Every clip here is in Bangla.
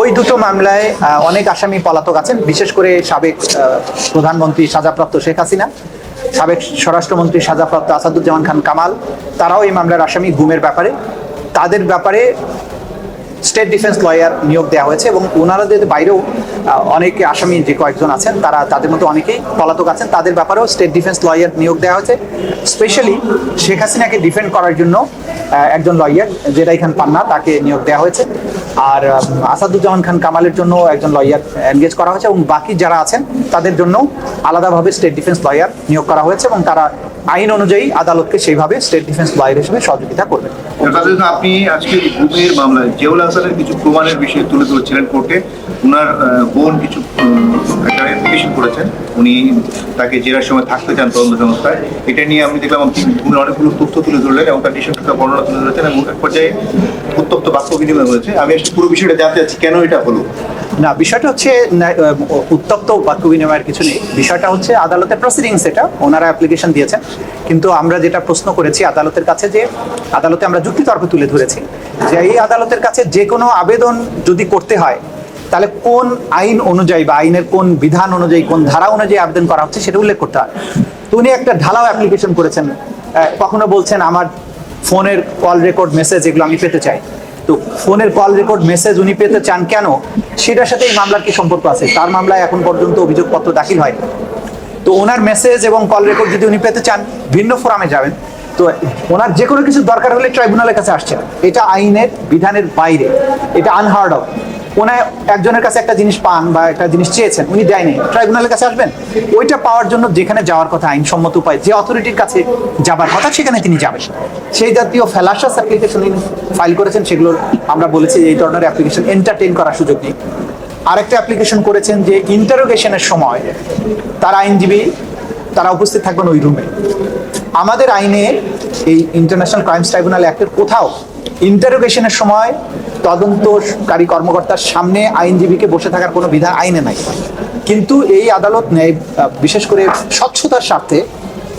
ওই দুটো মামলায় অনেক আসামি পলাতক আছেন, বিশেষ করে সাবেক প্রধানমন্ত্রী সাজাপ্রাপ্ত শেখ হাসিনা, সাবেক স্বরাষ্ট্রমন্ত্রী সাজাপ্রাপ্ত আসাদুজ্জামান খান কামাল, তারাও এই মামলার আসামি গুমের ব্যাপারে। তাদের ব্যাপারে স্টেট ডিফেন্স লয়ার নিয়োগ দেওয়া হয়েছে এবং ওনারাদের বাইরেও আহ, অনেকে আসামি যে কয়েকজন আছেন তারা তাদের মতো অনেকেই পলাতক আছেন। তাদের ব্যাপারেও স্টেট ডিফেন্স লয়ার নিয়োগ দেওয়া হয়েছে। স্পেশালি শেখ হাসিনাকে ডিফেন্ড করার জন্য একজন লয়ার যেটা এখান পান্না তাকে নিয়োগ দেওয়া হয়েছে। আর আসাদুজ্জামান খান কামালের জন্য একজন লয়ার এনগেজ করা হয়েছে এবং বাকি যারা আছেন তাদের জন্য আলাদাভাবে স্টেট ডিফেন্স লয়ার নিয়োগ করা হয়েছে এবং তারা আইন অনুযায়ী আদালতকে সেইভাবে স্টেট ডিফেন্স লয়ার হিসেবে সহযোগিতা করবে। আপনি আজকে গুমের মামলায় জিয়াউল হাসানের কিছু প্রমাণের বিষয়ে তুলে ধরেছিলেন কোর্টে। ওনার বোন কিছু একটা অ্যাপ্লিকেশন করেছেন। উনি তাকে জেরার সময় থাকতে চান তদন্ত সংস্থায়। এটা নিয়ে আমি দেখলাম উনি অনেকগুলো তথ্য তুলে ধরলেন এবং তার নিঃসঙ্গতা বর্ণনা তুলে ধরেছেন এবং এক পর্যায়ে উত্তপ্ত বাক্য বিনিময় হয়েছে। আমি আসলে পুরো বিষয়টা জানতে চাচ্ছি, কেন এটা হলো? না, বিষয়টা হচ্ছে উত্তপ্ত বাক্য বিনিময়ের কিছু নেই। বিষয়টা হচ্ছে আদালতের প্রসিডিংস এটা, ওনারা অ্যাপ্লিকেশন দিয়েছেন। কিন্তু আমরা যেটা প্রশ্ন করেছি আদালতের কাছে যে, আদালতে আমরা যুক্তিতর্ক তুলে ধরেছি। যে এই আদালতের কাছে যে কোনো আবেদন যদি করতে হয়, তাহলে কোন আইন অনুযায়ী বা আইনের কোন বিধান অনুযায়ী, কোন ধারা অনুযায়ী আবেদন করা হচ্ছে সেটা উল্লেখ করতে হয়। তো উনি একটা ঢালাও অ্যাপ্লিকেশন করেছেন। কখনো বলছেন আমার ফোনের কল রেকর্ড মেসেজ এগুলো আমি পেতে চাই। তো ফোনের কল রেকর্ড মেসেজ উনি পেতে চান কেন? সেটার সাথে এই মামলার কি সম্পর্ক আছে? তার মামলায় এখন পর্যন্ত অভিযোগপত্র দাখিল হয় তো ওনার মেসেজ এবং কল রেকর্ড যদি উনি পেতে চান, ভিন্ন ফোরামে যাবেন। তো ওনার যে কোনো কিছু দরকার হলে ট্রাইব্যুনালের কাছে আসছেন। এটা আইনের বিধানের বাইরে। এটা আনহার্ড অফ ওনার একজনের কাছে একটা জিনিস পান বা একটা জিনিস চেয়েছেন, উনি দেয়নি। ট্রাইব্যুনালের কাছে আসবেন। ওইটা পাওয়ার জন্য যেখানে যাওয়ার কথা আইনসম্মত উপায়, যে অথরিটির কাছে যাবার কথা সেখানে তিনি যাবেন। সেই জাতীয় ফেলাসাস অ্যাপ্লিকেশন ফাইল করেছেন সেগুলোর আমরা বলেছি যে এই ধরনের অ্যাপ্লিকেশন এন্টারটেইন করার সুযোগ নেই। আরেকটা অ্যাপ্লিকেশন করেছেন যে ইন্টারোগেশনের সময় তার আইনজীবী, তারা উপস্থিত থাকবেন ওই রুমে আমাদের আইনে এই ইন্টারন্যাশনাল ক্রাইমস ট্রাইব্যুনাল অ্যাক্টের কোথাও ইন্টারোগেশনের সময় তদন্তকারী কর্মকর্তার সামনে আইনজীবীকে বসে থাকার কোনো বিধান আইনে নাই। কিন্তু এই আদালত নেয় আহ, বিশেষ করে স্বচ্ছতার স্বার্থে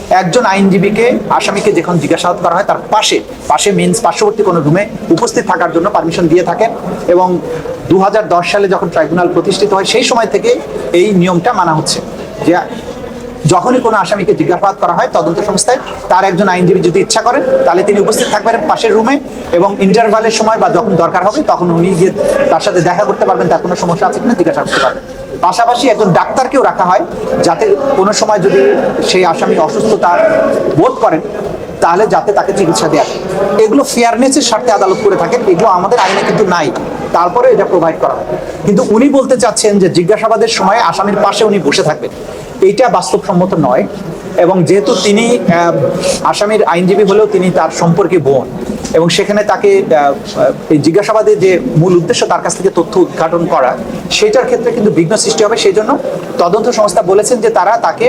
একজন আইনজীবীকে আসামিকে যখন জিজ্ঞাসাবাদ করা হয় তার পাশে পাশে মিনস পার্শ্ববর্তী কোনো রুমে উপস্থিত থাকার জন্য পারমিশন দিয়ে থাকেন এবং দু হাজার দশ সালে যখন ট্রাইব্যুনাল প্রতিষ্ঠিত হয় সেই সময় থেকে এই নিয়মটা মানা হচ্ছে যে যখনই কোনো আসামিকে জিজ্ঞাসাবাদ করা হয় তদন্ত সংস্থায়, তার একজন আইনজীবী যদি ইচ্ছা করেন, তাহলে তিনি উপস্থিত থাকবেন পাশের রুমে এবং ইন্টারভালের সময় বা যখন দরকার হবে তখন উনি গিয়ে তার সাথে দেখা করতে পারবেন, তার কোনো সমস্যা আছে কিনা জিজ্ঞাসা করতে পারবেন। পাশাপাশি একজন ডাক্তারকেও রাখা হয় যাতে কোনো সময় যদি সেই আসামি অসুস্থতা বোধ করেন, তাহলে যাতে তাকে চিকিৎসা দেওয়া। এগুলো ফেয়ারনেসের স্বার্থে আদালত করে থাকেন, এগুলো আমাদের আইনে কিন্তু নাই। তারপরে এটা প্রোভাইড করা কিন্তু উনি বলতে চাচ্ছেন যে জিজ্ঞাসাবাদের সময় আসামির পাশে উনি বসে থাকবেন। এইটা বাস্তবসম্মত নয়। এবং যেহেতু তিনি আসামির আইনজীবী হলেও তিনি তার সম্পর্কে বোন। এবং সেখানে তাকে জিজ্ঞাসাবাদের যে মূল উদ্দেশ্য তার কাছ থেকে তথ্য উদ্ঘাটন করা সেটার ক্ষেত্রে কিন্তু বিঘ্ন সৃষ্টি হবে। সেই জন্য তদন্ত সংস্থা বলেছেন যে তারা তাকে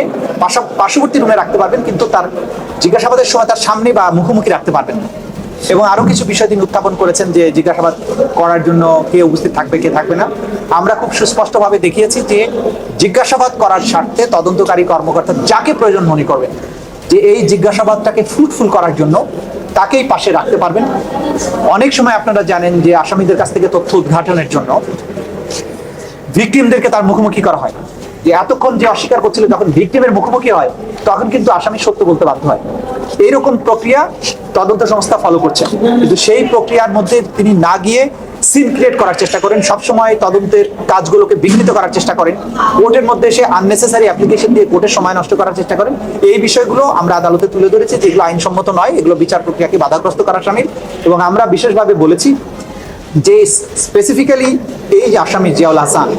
পার্শ্ববর্তী রুমে রাখতে পারবেন, কিন্তু তার জিজ্ঞাসাবাদের সময় তার সামনে বা মুখোমুখি রাখতে পারবেন না। এবং আরও কিছু বিষয় তিনি উত্থাপন করেছেন যে জিজ্ঞাসাবাদ করার জন্য কে উপস্থিত থাকবে, কে থাকবে না। আমরা খুব সুস্পষ্টভাবে দেখিয়েছি যে জিজ্ঞাসাবাদ করার স্বার্থে তদন্তকারী কর্মকর্তা যাকে প্রয়োজন মনে করবেন, যে এই জিজ্ঞাসাবাদটাকে ফ্রুটফুল করার জন্য তাকেই পাশে রাখতে পারবেন। অনেক সময় আপনারা জানেন যে আসামিদের কাছ থেকে তথ্য উদ্ঘাটনের জন্য ভিকটিমদেরকে তার মুখোমুখি করা হয়। যে এতক্ষণ যে অস্বীকার করছিল যখন ভিকটিমের মুখোমুখি হয় তখন কিন্তু আসামি সত্য বলতে বাধ্য হয়। এইরকম প্রক্রিয়া তদন্ত সংস্থা ফলো করছে। কিন্তু সেই প্রক্রিয়ার মধ্যে তিনি না গিয়ে সিন ক্রিয়েট করার চেষ্টা করেন। সবসময় তদন্তের কাজগুলোকে বিঘ্নিত করার চেষ্টা করেন। কোর্টের মধ্যে আননেসেসারি অ্যাপ্লিকেশন দিয়ে কোর্টের সময় নষ্ট করার চেষ্টা করেন। এই বিষয়গুলো আমরা আদালতে তুলে ধরেছি যেগুলো আইনসম্মত নয়। এগুলো বিচার প্রক্রিয়াকে বাধাগ্রস্ত করার সামিল। এবং আমরা বিশেষভাবে বলেছি যে স্পেসিফিক্যালি এই আসামি জিয়াউল হাসান,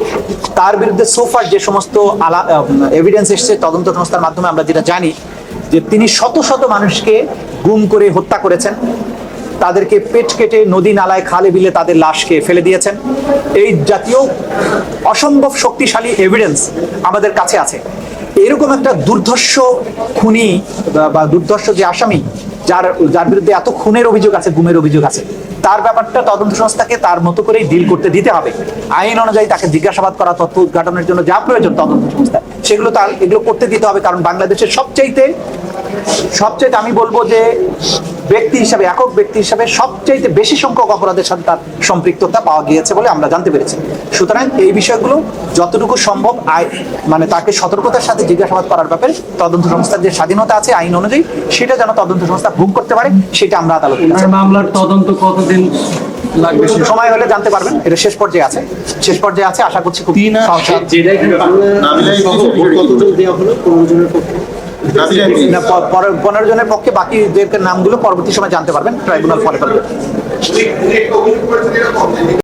তার বিরুদ্ধে সোফার যে সমস্ত আলা এভিডেন্স এসছে, তদন্ত সংস্থার মাধ্যমে আমরা যেটা জানি, যে তিনি শত শত মানুষকে গুম করে হত্যা করেছেন। তাদেরকে পেট কেটে নদী নালায় খালে বিলে তাদের লাশকে ফেলে দিয়েছেন। এই জাতীয় অসম্ভব শক্তিশালী এভিডেন্স আমাদের কাছে আছে। এরকম একটা দুর্ধর্ষ খুনি বা- দুর্ধর্ষ যে আসামি, যার যার বিরুদ্ধে এত খুনের অভিযোগ আছে, গুমের অভিযোগ আছে তার ব্যাপারটা তদন্ত সংস্থাকে তার মতো করেই ডিল করতে দিতে হবে। আইন অনুযায়ী তাকে জিজ্ঞাসাবাদ করা, তথ্য উদ্ঘাটনের জন্য যা প্রয়োজন তদন্ত সংস্থা, সেগুলো তার, এগুলো করতে দিতে হবে। কারণ বাংলাদেশের সবচাইতে সবচেয়ে আমি বলব যে ব্যক্তি হিসাবে একক ব্যক্তি হিসাবে সবচেয়ে বেশি সংখ্যক অপরাধের সাথে তার সম্পৃক্ততা পাওয়া গিয়েছে বলে আমরা জানতে পেরেছি। সুতরাং এই বিষয়গুলো যতটুকু সম্ভব আই মানে তাকে সতর্কতার সাথে জিজ্ঞাসাবাদ করার ব্যাপারে তদন্ত সংস্থার যে স্বাধীনতা আছে আইন অনুযায়ী সেটা যেন তদন্ত সংস্থা ভোগ করতে পারে সেটা আমরা কাছে আপনার মামলার তদন্ত কতদিন লাগবে সময় হলে জানতে পারবেন এটা শেষ পর্যায়ে আছে। শেষ পর্যায়ে আছে আশা করছি খুব সহজ- পনেরো জনের পক্ষে বাকিদের নামগুলো পরবর্তী সময় জানতে পারবেন ট্রাইব্যুনাল ফলে পারবে